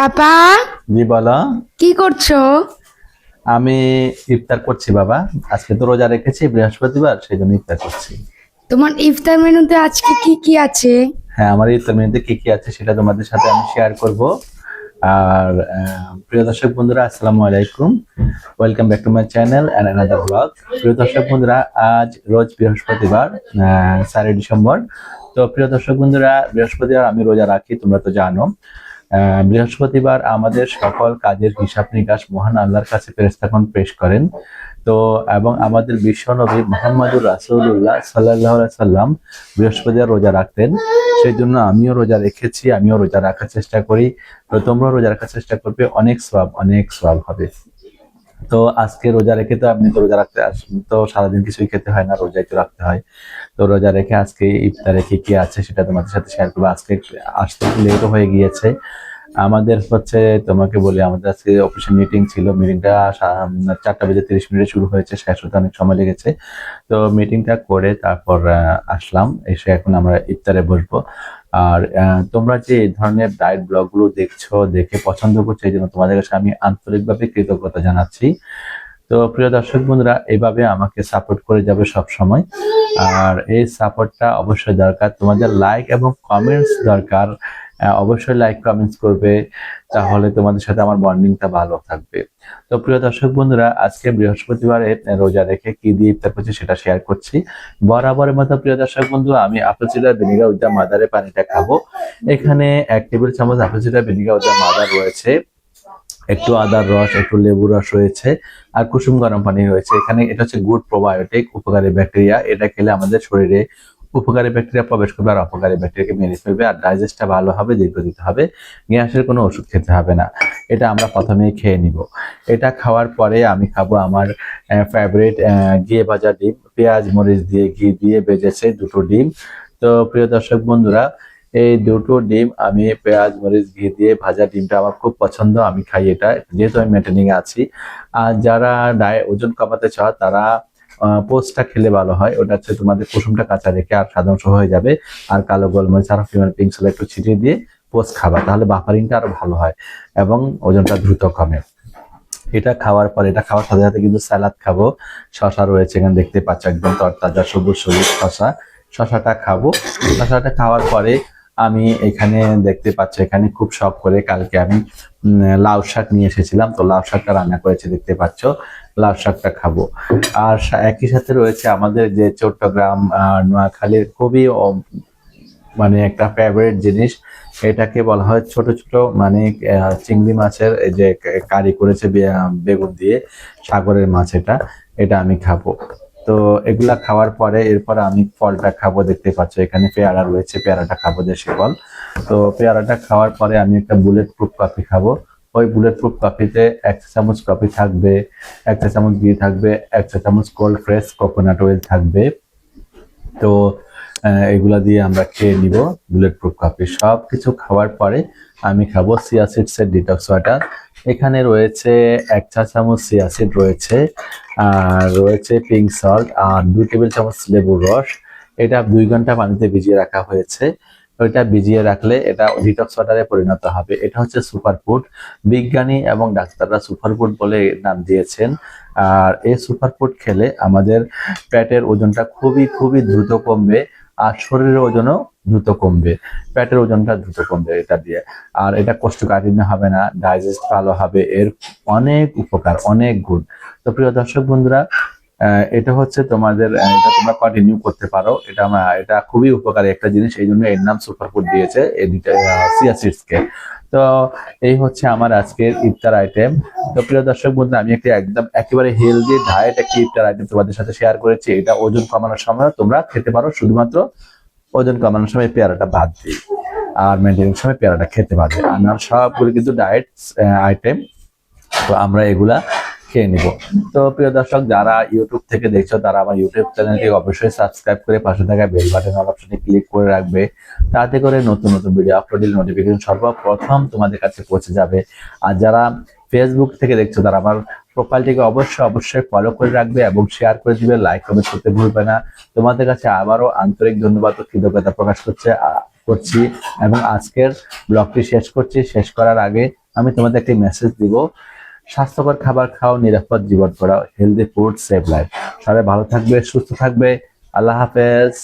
পাপা জি বলো। কি করছ? আমি ইফতার করছি বাবা। আজকে তো রোজা রেখেছি বৃহস্পতিবার সেই জন্য ইফতার করছি। তোমার ইফতার মেনুতে আজকে কি কি আছে? হ্যাঁ আমার ইফতার মেনুতে কি কি আছে সেটা তোমাদের সাথে আমি শেয়ার করব। আর প্রিয় দর্শক বন্ধুরা আসসালামু আলাইকুম। Welcome back to my channel and another blog প্রিয় দর্শক বন্ধুরা আজ রোজ বৃহস্পতিবার চারই ডিসেম্বর। তো প্রিয় দর্শক বন্ধুরা বৃহস্পতিবার আমি রোজা রাখি তোমরা তো জানো। বৃহস্পতিবার আমাদের সকল কাজের হিসাব নিকাশ মহান আল্লাহর কাছে ফেরেস্তাখন পেশ করেন। তো, এবং আমাদের বিশ্বনবী মোহাম্মদুর রাসুল্লাহ সাল্লাহ সাল্লাম বৃহস্পতিবার রোজা রাখতেন। সেই জন্য আমিও রোজা রেখেছি, আমিও রোজা রাখার চেষ্টা করি। তো তোমরাও রোজা রাখার চেষ্টা করবে, অনেক সব অনেক সব হবে। তো আজকে রোজা রেখে তো আপনি তো রোজা রাখতে তো সারাদিন কিছুই খেতে হয় না, রোজাই তো রাখতে হয়। তো রোজা রেখে আজকে ইফতারে কি কি আছে সেটা তোমাদের সাথে শেয়ার করব। আজকে আসতে লেটও হয়ে গিয়েছে। আমাদের হচ্ছে, তোমাকে বলি, আমাদের আজকে অফিসে মিটিং ছিল। মিটিংটা চারটা বেজে তিরিশ মিনিটে শুরু হয়েছে, শেষ হতে অনেক সময় লেগেছে। তো মিটিংটা করে তারপর আসলাম। এসে এখন আমরা ইফতারে বসবো। আর তোমরা যে ধরনের ডায়েট ব্লগগুলো দেখছ, দেখে পছন্দ করছ, এই জন্য তোমাদের কাছে আমি আন্তরিকভাবে কৃতজ্ঞতা জানাচ্ছি। তো প্রিয় দর্শক বন্ধুরা, এভাবে আমাকে সাপোর্ট করে যাবে সব সময় আর এই সাপোর্টটা অবশ্যই দরকার। তোমাদের লাইক এবং কমেন্টস দরকার। অবশ্যই লাইক কমেন্টস করবে, তাহলে তোমাদের সাথে আমার বন্ডিংটা ভালো থাকবে। তো প্রিয় দর্শক বন্ধুরা, আজকে বৃহস্পতিবারে রোজা রেখে কি দিয়ে ইফতার করছি সেটা শেয়ার করছি। বরাবরের মতো প্রিয় দর্শক বন্ধু আমি আপেল সিডার ভিনিগার উদ্যান মাদারে পানিটা খাব। এখানে এক টেবিল চামচ আপেল সিডার ভিনিগার উদ্যান মাদার রয়েছে। একটু আদার রস, একটু লেবু রস রয়েছে, আর কুসুম গরম পানি রয়েছে। এখানে এটা হচ্ছে গুড প্রোবায়োটিক উপকারী ব্যাকটেরিয়া এটা খেলে আমাদের শরীরে উপকারী ব্যাকটেরিয়া প্রবেশ করবে আর অপকারী ব্যাকটেরিয়াকে মেরে ফেলবে আর ডাইজেস্টটা ভালো হবে দীর্ঘদিত হবে। গ্যাসের কোনো ওষুধ খেতে হবে না। এটা আমরা প্রথমেই খেয়ে নিব। এটা খাওয়ার পরে আমি খাব আমার ফেভারিট ঘিয়ে ভাজা ডিম, পেঁয়াজ, মরিচ দিয়ে ঘি দিয়ে বেজেছে দুটো ডিম। তো প্রিয় দর্শক বন্ধুরা, এই দুটো ডিম আমি পেঁয়াজ, মরিচ, ঘি দিয়ে ভাজা ডিমটা আমার খুব পছন্দ, আমি খাই এটা। যেহেতু আমি মেনটেনিং আছি। আর যারা ডায় ওজন কমাতে চাও, তারা পোস্টটা খেলে ভালো হয়। ওটা হচ্ছে তোমাদের কুসুমটা কাঁচা রেখে আর সাধারণ অংশ হয়ে যাবে। আর কালো গোলমরিচ আর ফিমেল পিঙ্ক সোলা একটু ছিটিয়ে দিয়ে পোস্ট খাবা। তাহলে বাফারিংটা আরও ভালো হয় এবং ওজনটা দ্রুত কমে। এটা খাওয়ার পর, এটা খাওয়ার সাথে সাথে কিন্তু স্যালাদ খাব। শশা রয়েছে এখানে, দেখতে পাচ্ছ একদম তরতাজা, সবুজ সবুজ শশা। শশাটা খাব। শশাটা খাওয়ার পরে আমি এখানে দেখতে পাচ্ছি, এখানে খুব শখ করে কালকে আমি লাউ শাক নিয়ে এসেছিলাম। তো লাউ শাকটা রান্না করেছে, দেখতে পাচ্ছ, লাউ শাকটা খাব। আর একই সাথে রয়েছে আমাদের যে চট্টগ্রাম নোয়াখালীর খুবই মানে একটা ফেভারিট জিনিস। এটাকে বলা হয় ছোট ছোট মানে চিংড়ি মাছের যে কারি করেছে বেগুন দিয়ে, সাগরের মাছ এটা। এটা আমি খাব। তো এগুলা খাওয়ার পরে এরপর আমি ফলটা খাব, দেখতে পাচ্ছ, এখানে পেয়ারা রয়েছে, পেয়ারাটা খাব দেশি ফল। তো পেয়ারাটা খাওয়ার পরে আমি একটা বুলেট প্রুফ কফি খাব। ওই বুলেট প্রুফ কফিতে এক চামচ কফি থাকবে, এক চামচ ঘি থাকবে, এক চামচ কোল্ড ফ্রেশ কোকোনাট অয়েল থাকবে। তো এগুলা দিয়ে আমরা খেয়ে নিব বুলেট প্রুফ কফি সব কিছু খাওয়ার পরে আমি খাব সিয়া সিডসের ডিটক্স ওয়াটার এখানে রয়েছে এক চা চামচ সিয়াসিড রয়েছে, আর রয়েছে পিঙ্ক সল্ট, আর দুই টেবিল চামচ লেবুর রস। এটা দুই ঘণ্টা পানিতে ভিজিয়ে রাখা হয়েছে। ওইটা ভিজিয়ে রাখলে এটা ডিটক্স ওয়াটারে পরিণত হবে। এটা হচ্ছে সুপারফুড বিজ্ঞানী এবং ডাক্তাররা সুপারফুড বলে নাম দিয়েছেন। আর এই সুপারফুড খেলে আমাদের পেটের ওজনটা খুবই খুবই দ্রুত কমবে, আর শরীরের ওজনও দ্রুত কমবে, পেটের ওজনটা দ্রুত কমবে এটা দিয়ে। আর এটা কোষ্ঠকাঠিন্য হবে না ডাইজেস্ট ভালো হবে, এর অনেক উপকার, অনেক গুণ। তো প্রিয় দর্শক বন্ধুরা এটা হচ্ছে তোমাদের এটা তোমরা কন্টিনিউ করতে পারো। এটা এটা খুবই উপকারী একটা জিনিস, এই জন্য এর নাম সুপারফুড দিয়েছে সিয়া সিডসকে তো এই হচ্ছে আমার আজকের ইফতার আইটেম তো প্রিয় দর্শক বন্ধু আমি একটি একদম একেবারে হেলদি ডায়েট একটি ইফতার আইটেম তোমাদের সাথে শেয়ার করেছি। এটা ওজন কমানোর সময় তোমরা খেতে পারো, শুধুমাত্র ওজন কমানোর সময় পেয়ারাটা বাদ দিই। আর মেনটেনিং সময় পেয়ারাটা খেতে পারবে আমার সবগুলো কিন্তু ডায়েট আইটেম তো আমরা এগুলা খেয়ে নিব। তো প্রিয় দর্শক, যারা ইউটিউব থেকে দেখছ, তারা আমার ইউটিউব চ্যানেলটি অবশ্যই সাবস্ক্রাইব করে পাশে থাকা বেল বাটন অপশনে ক্লিক করে রাখবে। তাতে করে নতুন নতুন ভিডিও আপলোডের নোটিফিকেশন সর্বপ্রথম তোমাদের কাছে পৌঁছে যাবে। আর যারা ফেসবুক থেকে দেখছ, তারা আমার প্রোফাইলটিকে অবশ্যই অবশ্যই ফলো করে রাখবে এবং শেয়ার করে দিবে লাইক কমেন্ট করতে ভুলবে না। তোমাদের কাছে আবারও আন্তরিক ধন্যবাদ ও কৃতজ্ঞতা প্রকাশ করছে করছি এবং আজকের ব্লগটি শেষ করছি। শেষ করার আগে আমি তোমাদের একটি মেসেজ দিব। স্বাস্থ্যকর খাবার খাও, নিরাপদ জীবন করাও হেলদি ফুড সেভ লাইফ সবাই ভালো থাকবে, সুস্থ থাকবে। আল্লাহ হাফেজ।